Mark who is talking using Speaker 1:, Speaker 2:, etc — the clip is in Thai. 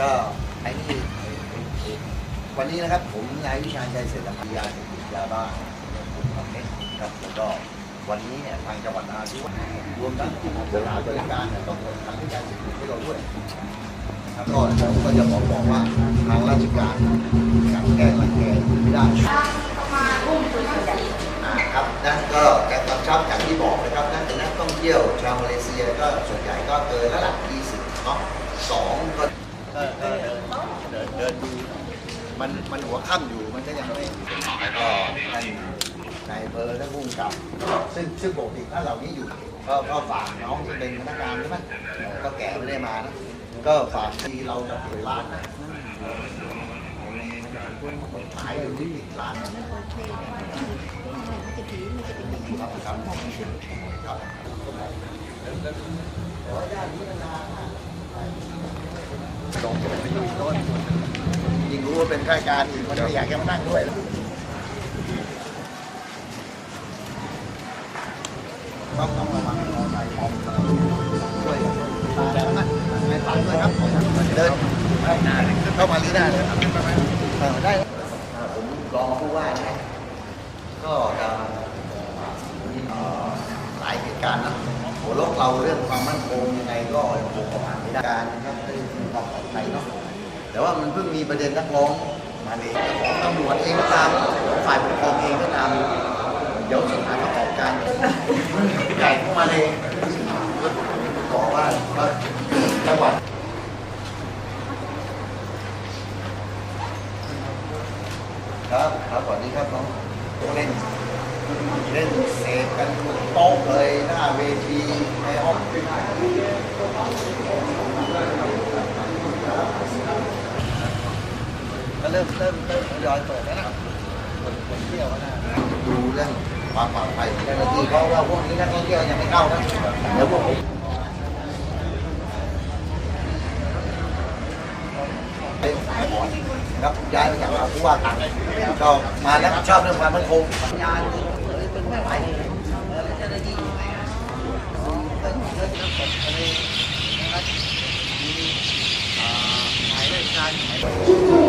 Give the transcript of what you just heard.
Speaker 1: ก็ไอ้นี่วันนี้นะครับผมนายวิชาญชัยเศรษฐพันยาเสพติดยาบ้าครับครับแล้วก็วันนี้เนี่ยทางจังหวัดนราธิวารวมทั้งสถานบริการเนี่ยต้องทำให้ยาเสพติดให้เราด้วยแล้วก็ผมก็จะบอกบอกว่าทางราชการการแก้รังแกไม่ได้อ่าครับนั่นก็จะกำชับอย่างที่บอกนะครับนั่นเป็นนักท่องเที่ยวชาวมาเลเซียก็ส่วนใหญ่ก็เกินระดับ20เนาะสองก็ก็ก็เดินเดินเดินดู มันมันหัวค่ำอยู่มันก็ยังไม่แล้วก็ท่านนายอำเภอท่านผู้กำกับ ซึ่งซึ่งปกติถ้าเหล่านี้อยู่ ก็ก็ฝากน้องที่เป็นพนักงานใช่ไหมก็แก่ไม่ได้มานะ ก็ฝากที่เราจะเปิดร้านนะขายอยู่ที่ร้านครับครับครับ ยิ่งรู้ว่าเป็นข้าราชการอีกมันไม่อยากจะมานั่งด้วยต้องต้องระวังมอไซค์ออกช่วยตาแล้วนะไม่ตัดด้วยครับเดินเข้ามาลีได้เลยครับได้ผมรองผู้ว่านะก็จะหลายเหตุการณ์นะโหโลกเราเรื่องความมั่นคงยังไงก็ยังคงประมาณไม่ได้การนะครับเรื่องความปลอดภัยเนาะ แต่ว่ามันเพิ่งมีประเด็นนักร้องมาเลยของตำรวจเองก็ตามฝ่ายปกครองเองก็ตามเดี๋ยวสถานประกอบการใหญ่เข้ามาเลยบอกว่าว่าจังหวัดครับครับสวัสดีครับน้องเล่นเล่นเสกกันโต๊ะเลยหน้าเวทีในห้องก็ เริ่มเริ่มเริ่มทยอยเปิดแล้วนะคนคนเที่ยวน่าดูเรื่องความปลอดภัยเจ้าหน้าที่เพราะว่าพวกนี้นักท่องเที่ยวยังไม่เข้านะเดี๋ยวพวกผมครับย้ายมาจากผู้ว่าการก็มาแล้วชอบเรื่องความมั่นคงปัญญาเป็นไม่ไหวเจ้าหน้าที่อยู่ไหนอะอ๋อก็อยู่เยอะที่น้ำตกทะเลนะครับมีหมายราชการ